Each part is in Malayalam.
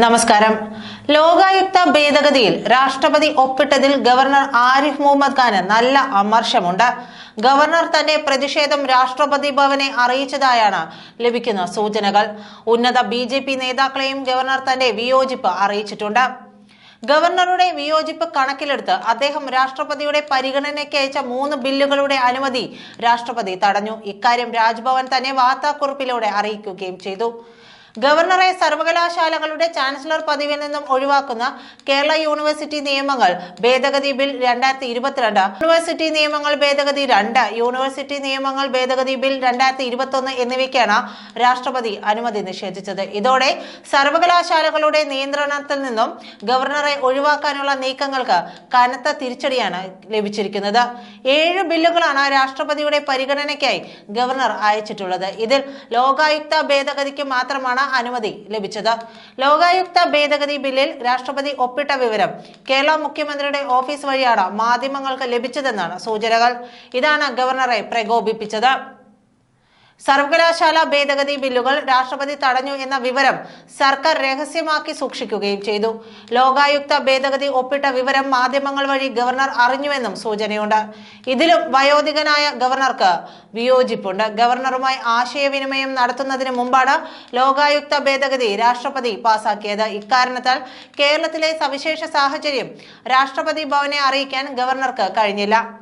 നമസ്കാരം. ലോകായുക്ത ഭേദഗതിയിൽ രാഷ്ട്രപതി ഒപ്പിട്ടതിൽ ഗവർണർ ആരിഫ് മുഹമ്മദ് ഖാന് നല്ല അമർഷമുണ്ട് ഗവർണർ തന്റെ പ്രതിഷേധം രാഷ്ട്രപതി ഭവനെ അറിയിച്ചതായാണ് ലഭിക്കുന്ന സൂചനകൾ. ഉന്നത ബി നേതാക്കളെയും ഗവർണർ തന്റെ വിയോജിപ്പ് അറിയിച്ചിട്ടുണ്ട്. ഗവർണറുടെ വിയോജിപ്പ് കണക്കിലെടുത്ത് അദ്ദേഹം രാഷ്ട്രപതിയുടെ പരിഗണനയ്ക്ക് അയച്ച മൂന്ന് ബില്ലുകളുടെ അനുമതി രാഷ്ട്രപതി തടഞ്ഞു. ഇക്കാര്യം രാജ്ഭവൻ തന്നെ വാർത്താക്കുറിപ്പിലൂടെ അറിയിക്കുകയും ചെയ്തു. ഗവർണറെ സർവകലാശാലകളുടെ ചാൻസലർ പദവിയിൽ നിന്നും ഒഴിവാക്കുന്ന കേരള യൂണിവേഴ്സിറ്റി നിയമങ്ങൾ ഭേദഗതി ബിൽ രണ്ടായിരത്തി ഇരുപത്തിരണ്ട് യൂണിവേഴ്സിറ്റി നിയമങ്ങൾ ഭേദഗതി രണ്ട് യൂണിവേഴ്സിറ്റി നിയമങ്ങൾ ഭേദഗതി ബിൽ രണ്ടായിരത്തി ഇരുപത്തൊന്ന് എന്നിവയ്ക്കാണ് രാഷ്ട്രപതി അനുമതി നിഷേധിച്ചത്. ഇതോടെ സർവകലാശാലകളുടെ നിയന്ത്രണത്തിൽ നിന്നും ഗവർണറെ ഒഴിവാക്കാനുള്ള നീക്കങ്ങൾക്ക് കനത്ത തിരിച്ചടിയാണ് ലഭിച്ചിരിക്കുന്നത്. ഏഴ് ബില്ലുകളാണ് രാഷ്ട്രപതിയുടെ പരിഗണനയ്ക്കായി ഗവർണർ അയച്ചിട്ടുള്ളത്. ഇതിൽ ലോകായുക്ത ഭേദഗതിക്ക് മാത്രമാണ് അനുമതി ലഭിച്ചത്. ലോകായുക്ത ഭേദഗതി ബില്ലിൽ രാഷ്ട്രപതി ഒപ്പിട്ട വിവരം കേരള മുഖ്യമന്ത്രിയുടെ ഓഫീസ് വഴിയാണ് മാധ്യമങ്ങൾക്ക് ലഭിച്ചതെന്നാണ് സൂചനകൾ. ഇതാണ് ഗവർണറെ പ്രകോപിപ്പിച്ചത്. സർവകലാശാല ഭേദഗതി ബില്ലുകൾ രാഷ്ട്രപതി തടഞ്ഞു എന്ന വിവരം സർക്കാർ രഹസ്യമാക്കി സൂക്ഷിക്കുകയും ചെയ്തു. ലോകായുക്ത ഭേദഗതി ഒപ്പിട്ട വിവരം മാധ്യമങ്ങൾ വഴി ഗവർണർ അറിഞ്ഞുവെന്നും സൂചനയുണ്ട്. ഇതിലും വയോധികനായ ഗവർണർക്ക് വിയോജിപ്പുണ്ട്. ഗവർണറുമായി ആശയവിനിമയം നടത്തുന്നതിന് മുമ്പാണ് ലോകായുക്ത ഭേദഗതി രാഷ്ട്രപതി പാസാക്കിയത്. ഇക്കാരണത്താൽ കേരളത്തിലെ സവിശേഷ സാഹചര്യം രാഷ്ട്രപതി ഭവനെ അറിയിക്കാൻ ഗവർണർക്ക് കഴിഞ്ഞില്ല.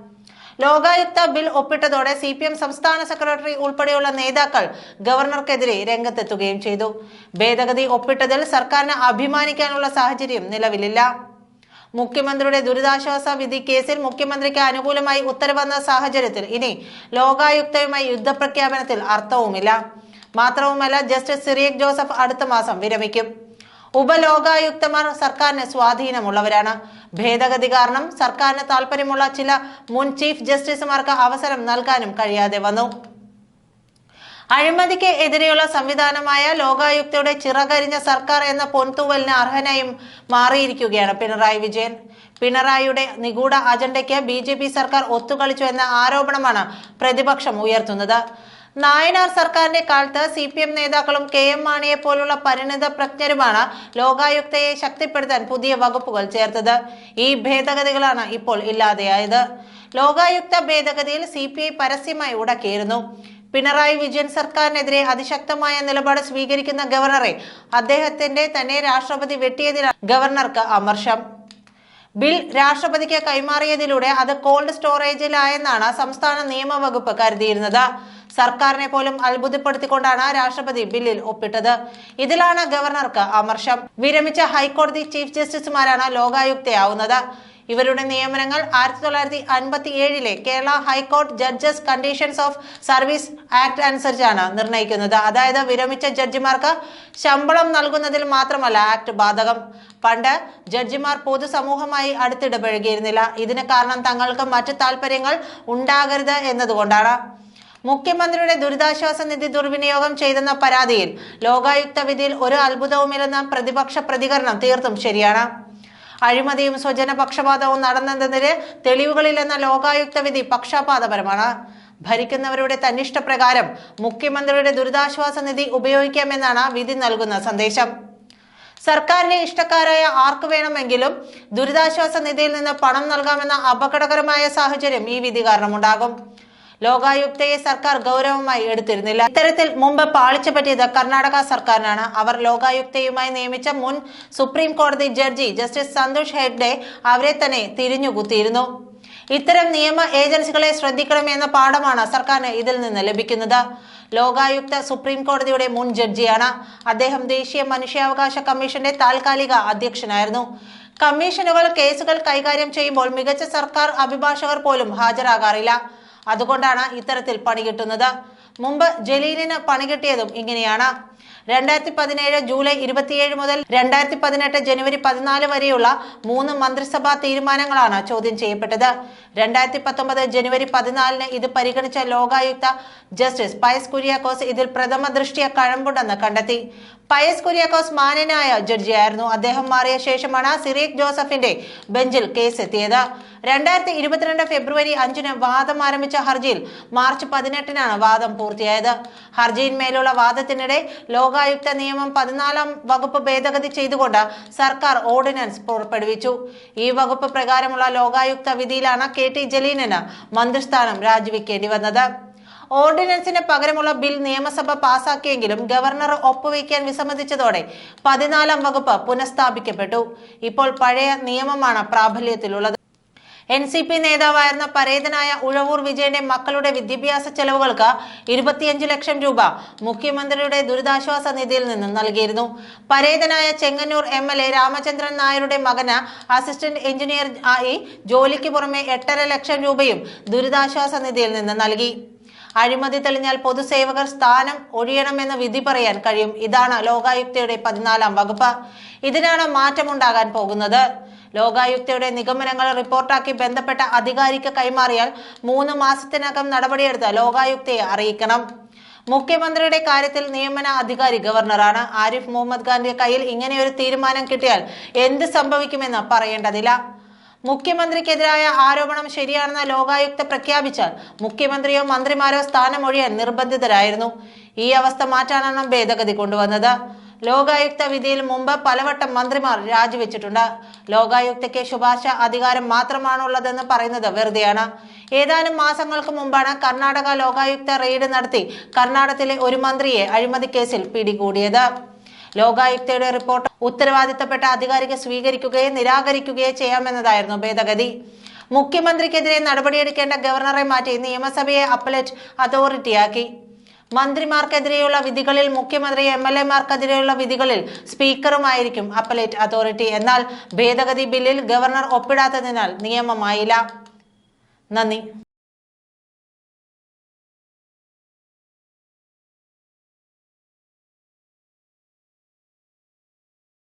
ലോകായുക്ത ബിൽ ഒപ്പിട്ടതോടെ സി പി എം സംസ്ഥാന സെക്രട്ടറി ഉൾപ്പെടെയുള്ള നേതാക്കൾ ഗവർണർക്കെതിരെ രംഗത്തെത്തുകയും ചെയ്തു. ഭേദഗതി ഒപ്പിട്ടതിൽ സർക്കാരിന് അഭിമാനിക്കാനുള്ള സാഹചര്യം നിലവിലില്ല. മുഖ്യമന്ത്രിയുടെ ദുരിതാശ്വാസ വിധി കേസിൽ മുഖ്യമന്ത്രിക്ക് അനുകൂലമായി ഉത്തരവന്ന സാഹചര്യത്തിൽ ഇനി ലോകായുക്തയുമായി യുദ്ധപ്രഖ്യാപനത്തിൽ അർത്ഥവുമില്ല. മാത്രവുമല്ല ജസ്റ്റിസ് സിറിയക് ജോസഫ് അടുത്ത മാസം വിരമിക്കും. ഉപലോകായുക്തമാർ സർക്കാരിന് സ്വാധീനമുള്ളവരാണ്? ഭേദഗതി കാരണം സർക്കാരിന് താല്പര്യമുള്ള ചില മുൻ ചീഫ് ജസ്റ്റിസുമാർക്ക് അവസരം നൽകാനും കഴിയാതെ വന്നു. അഴിമതിക്ക് എതിരെയുള്ള സംവിധാനമായ ലോകായുക്തയുടെ ചിറകരിഞ്ഞ സർക്കാർ എന്ന പൊൻതൂവലിന് അർഹനായും മാറിയിരിക്കുകയാണ് പിണറായി വിജയൻ. പിണറായിയുടെ നിഗൂഢ അജണ്ടയ്ക്ക് ബി സർക്കാർ ഒത്തുകളിച്ചു എന്ന ആരോപണമാണ് പ്രതിപക്ഷം ഉയർത്തുന്നത്. നായനാർ സർക്കാരിന്റെ കാലത്ത് സി പി എം നേതാക്കളും കെ എം മാണിയെ പോലുള്ള പരിണിത പ്രജ്ഞരുമാണ് ലോകായുക്തയെ ശക്തിപ്പെടുത്താൻ പുതിയ വകുപ്പുകൾ ചേർത്തത്. ഈ ഭേദഗതികളാണ് ഇപ്പോൾ ഇല്ലാതെയായത്. ലോകായുക്ത ഭേദഗതിയിൽ സി പി ഐ പരസ്യമായി ഉടക്കിയിരുന്നു. പിണറായി വിജയൻ സർക്കാരിനെതിരെ അതിശക്തമായ നിലപാട് സ്വീകരിക്കുന്ന ഗവർണറെ അദ്ദേഹത്തിന്റെ തന്നെ രാഷ്ട്രപതി വെട്ടിയതിനാണ് ഗവർണർക്ക് അമർഷം. ബിൽ രാഷ്ട്രപതിക്ക് കൈമാറിയതിലൂടെ അത് കോൾഡ് സ്റ്റോറേജിലായെന്നാണ് സംസ്ഥാന നിയമവകുപ്പ് കരുതിയിരുന്നത്. സർക്കാരിനെ പോലും അത്ഭുതപ്പെടുത്തിക്കൊണ്ടാണ് രാഷ്ട്രപതി ബില്ലിൽ ഒപ്പിട്ടത്. ഇതിലാണ് ഗവർണർക്ക് അമർഷം. വിരമിച്ച ഹൈക്കോടതി ചീഫ് ജസ്റ്റിസുമാരാണ് ലോകായുക്തയാവുന്നത്. ഇവരുടെ നിയമനങ്ങൾ ആയിരത്തി തൊള്ളായിരത്തി അൻപത്തി ഏഴിലെ Kerala high court judges conditions of service act അനുസരിച്ചാണ് നിർണയിക്കുന്നത് അതായത് വിരമിച്ച ജഡ്ജിമാർക്ക് ശമ്പളം നൽകുന്നതിൽ മാത്രമല്ല ആക്ട് ബാധകം. പണ്ട് ജഡ്ജിമാർ പൊതുസമൂഹമായി അടുത്തിടപഴകിയിരുന്നില്ല. ഇതിന് കാരണം തങ്ങൾക്ക് മറ്റു താല്പര്യങ്ങൾ ഉണ്ടാകരുത് എന്നതുകൊണ്ടാണ്. മുഖ്യമന്ത്രിയുടെ ദുരിതാശ്വാസ നിധി ദുർവിനിയോഗം ചെയ്തെന്ന പരാതിയിൽ ലോകായുക്ത വിധിയിൽ ഒരു അത്ഭുതവുമില്ലെന്ന പ്രതിപക്ഷ പ്രതികരണം തീർത്തും ശരിയാണ്. അഴിമതിയും സ്വജനപക്ഷപാതവും നടന്നതിന് തെളിവുകളില്ലെന്ന ലോകായുക്ത വിധി പക്ഷപാതപരമാണ്. ഭരിക്കുന്നവരുടെ തന്നിഷ്ടപ്രകാരം മുഖ്യമന്ത്രിയുടെ ദുരിതാശ്വാസ നിധി ഉപയോഗിക്കാമെന്നാണ് വിധി നൽകുന്ന സന്ദേശം. സർക്കാരിനെ ഇഷ്ടക്കാരായ ആർക്ക് വേണമെങ്കിലും ദുരിതാശ്വാസ നിധിയിൽ നിന്ന് പണം നൽകാമെന്ന അപകടകരമായ സാഹചര്യം ഈ വിധി കാരണമുണ്ടാകും. ലോകായുക്തയെ സർക്കാർ ഗൗരവമായി എടുത്തിരുന്നില്ല. ഇത്തരത്തിൽ മുമ്പ് പാളിച്ച പറ്റിയത് കർണാടക സർക്കാരിനാണ്. അവർ ലോകായുക്തയുമായി നിയമിച്ച മുൻ സുപ്രീം കോടതി ജഡ്ജി ജസ്റ്റിസ് സന്തോഷ് ഹെഗ്ഡെ അവരെ തന്നെ തിരിഞ്ഞുകുത്തിയിരുന്നു. ഇത്തരം നിയമ ഏജൻസികളെ ശ്രദ്ധിക്കണമെന്ന പാഠമാണ് സർക്കാരിന് ഇതിൽ നിന്ന് ലഭിക്കുന്നത്. ലോകായുക്ത സുപ്രീം കോടതിയുടെ മുൻ ജഡ്ജിയാണ്. അദ്ദേഹം ദേശീയ മനുഷ്യാവകാശ കമ്മീഷന്റെ താൽക്കാലിക അധ്യക്ഷനായിരുന്നു. കമ്മീഷനുകൾ കേസുകൾ കൈകാര്യം ചെയ്യുമ്പോൾ മികച്ച സർക്കാർ അഭിഭാഷകർ പോലും ഹാജരാകാറില്ല. അതുകൊണ്ടാണ് ഇത്തരത്തിൽ പണി കിട്ടുന്നത്. മുമ്പ് ജലീലിന് പണി കിട്ടിയതും ഇങ്ങനെയാണ്. രണ്ടായിരത്തി പതിനേഴ് ജൂലൈ ഇരുപത്തിയേഴ് മുതൽ രണ്ടായിരത്തി പതിനെട്ട് ജനുവരി പതിനാല് വരെയുള്ള മൂന്ന് മന്ത്രിസഭാ തീരുമാനങ്ങളാണ് ചോദ്യം ചെയ്യപ്പെട്ടത്. രണ്ടായിരത്തി പത്തൊമ്പത് ജനുവരി പതിനാലിന് ഇത് പരിഗണിച്ച ലോകായുക്ത ജസ്റ്റിസ് പയസ് കുര്യാക്കോസ് ഇതിൽ പ്രഥമ ദൃഷ്ടിയ കഴമ്പുണ്ടെന്ന് കണ്ടെത്തി. പയസ് കുര്യാക്കോസ് മാന്യനായ ജഡ്ജിയായിരുന്നു. അദ്ദേഹം മാറിയ ശേഷമാണ് സിറീഖ് ജോസഫിന്റെ ബെഞ്ചിൽ കേസ് എത്തിയത് രണ്ടായിരത്തി ഇരുപത്തിരണ്ട് ഫെബ്രുവരി അഞ്ചിന് വാദം ആരംഭിച്ച ഹർജിയിൽ മാർച്ച് പതിനെട്ടിനാണ് വാദം പൂർത്തിയായത്. ഹർജിയിന്മേലുള്ള വാദത്തിനിടെ ലോകായുക്ത നിയമം പതിനാലാം വകുപ്പ് ഭേദഗതി ചെയ്തുകൊണ്ട് സർക്കാർ ഓർഡിനൻസ് പുറപ്പെടുവിച്ചു. ഈ വകുപ്പ് പ്രകാരമുള്ള ലോകായുക്ത വിധിയിലാണ് കെ ടി ജലീലിന് മന്ത്രിസ്ഥാനം രാജിവെക്കേണ്ടി വന്നത്. ഓർഡിനൻസിന് പകരമുള്ള ബിൽ നിയമസഭ പാസാക്കിയെങ്കിലും ഗവർണർ ഒപ്പുവയ്ക്കാൻ വിസമ്മതിച്ചതോടെ പതിനാലാം വകുപ്പ് പുനഃസ്ഥാപിക്കപ്പെട്ടു. ഇപ്പോൾ പഴയ നിയമമാണ് പ്രാബല്യത്തിലുള്ളത്. എൻ സി പി നേതാവായിരുന്ന പരേതനായ ഉഴവൂർ വിജയന്റെ മക്കളുടെ വിദ്യാഭ്യാസ ചെലവുകൾക്ക് ഇരുപത്തിയഞ്ച് ലക്ഷം രൂപ മുഖ്യമന്ത്രിയുടെ ദുരിതാശ്വാസ നിധിയിൽ നിന്ന് നൽകിയിരുന്നു. പരേതനായ Chengannur M L A Ramachandran നായരുടെ മകന് അസിസ്റ്റന്റ് എഞ്ചിനീയർ ആയി ജോലിക്ക് പുറമെ എട്ടര ലക്ഷം രൂപയും ദുരിതാശ്വാസ നിധിയിൽ നിന്ന് നൽകി. അഴിമതി തെളിഞ്ഞാൽ പൊതുസേവകർ സ്ഥാനം ഒഴിയണമെന്ന് വിധി പറയാൻ കഴിയും. ഇതാണ് ലോകായുക്തയുടെ പതിനാലാം വകുപ്പ്. ഇതിനാണ് മാറ്റമുണ്ടാകാൻ പോകുന്നത്. ലോകായുക്തയുടെ നിഗമനങ്ങൾ റിപ്പോർട്ടാക്കി ബന്ധപ്പെട്ട അധികാരിക്ക് കൈമാറിയാൽ മൂന്ന് മാസത്തിനകം നടപടിയെടുത്ത് ലോകായുക്തയെ അറിയിക്കണം. മുഖ്യമന്ത്രിയുടെ കാര്യത്തിൽ നിയമന അധികാരി ഗവർണറാണ് ആരിഫ് മുഹമ്മദ് ഖാന്റെ കയ്യിൽ ഇങ്ങനെയൊരു തീരുമാനം കിട്ടിയാൽ എന്ത് സംഭവിക്കുമെന്ന് പറയേണ്ടതില്ല. മുഖ്യമന്ത്രിക്കെതിരായ ആരോപണം ശരിയാണെന്ന് ലോകായുക്ത പ്രഖ്യാപിച്ചാൽ മുഖ്യമന്ത്രിയോ മന്ത്രിമാരോ സ്ഥാനമൊഴിയാൻ നിർബന്ധിതരായിരുന്നു. ഈ അവസ്ഥ മാറ്റാനാണ് ഭേദഗതി കൊണ്ടുവന്നത്. ലോകായുക്ത വിധിയിൽ മുമ്പ് പലവട്ടം മന്ത്രിമാർ രാജിവെച്ചിട്ടുണ്ട്. ലോകായുക്തയ്ക്ക് ശുപാർശ അധികാരം മാത്രമാണുള്ളതെന്ന് പറയുന്നത് വെറുതെയാണ്. ഏതാനും മാസങ്ങൾക്ക് മുമ്പാണ് കർണാടക ലോകായുക്ത റെയ്ഡ് നടത്തി കർണാടകത്തിലെ ഒരു മന്ത്രിയെ അഴിമതി കേസിൽ പിടികൂടിയത്. ലോകായുക്തയുടെ റിപ്പോർട്ട് ഉത്തരവാദിത്തപ്പെട്ട അധികാരിക്ക് സ്വീകരിക്കുകയോ നിരാകരിക്കുകയോ ചെയ്യാമെന്നതായിരുന്നു ഭേദഗതി. മുഖ്യമന്ത്രിക്കെതിരെ നടപടിയെടുക്കേണ്ട ഗവർണറെ മാറ്റി നിയമസഭയെ അപ്പലറ്റ് അതോറിറ്റിയാക്കി. മന്ത്രിമാർക്കെതിരെയുള്ള വിധികളിൽ മുഖ്യമന്ത്രി എം എൽ എമാർക്കെതിരെയുള്ള വിധികളിൽ സ്പീക്കറുമായിരിക്കും അപ്പലേറ്റ് അതോറിറ്റി. എന്നാൽ ഭേദഗതി ബില്ലിൽ ഗവർണർ ഒപ്പിടാത്തതിനാൽ നിയമമായില്ല. നന്ദി.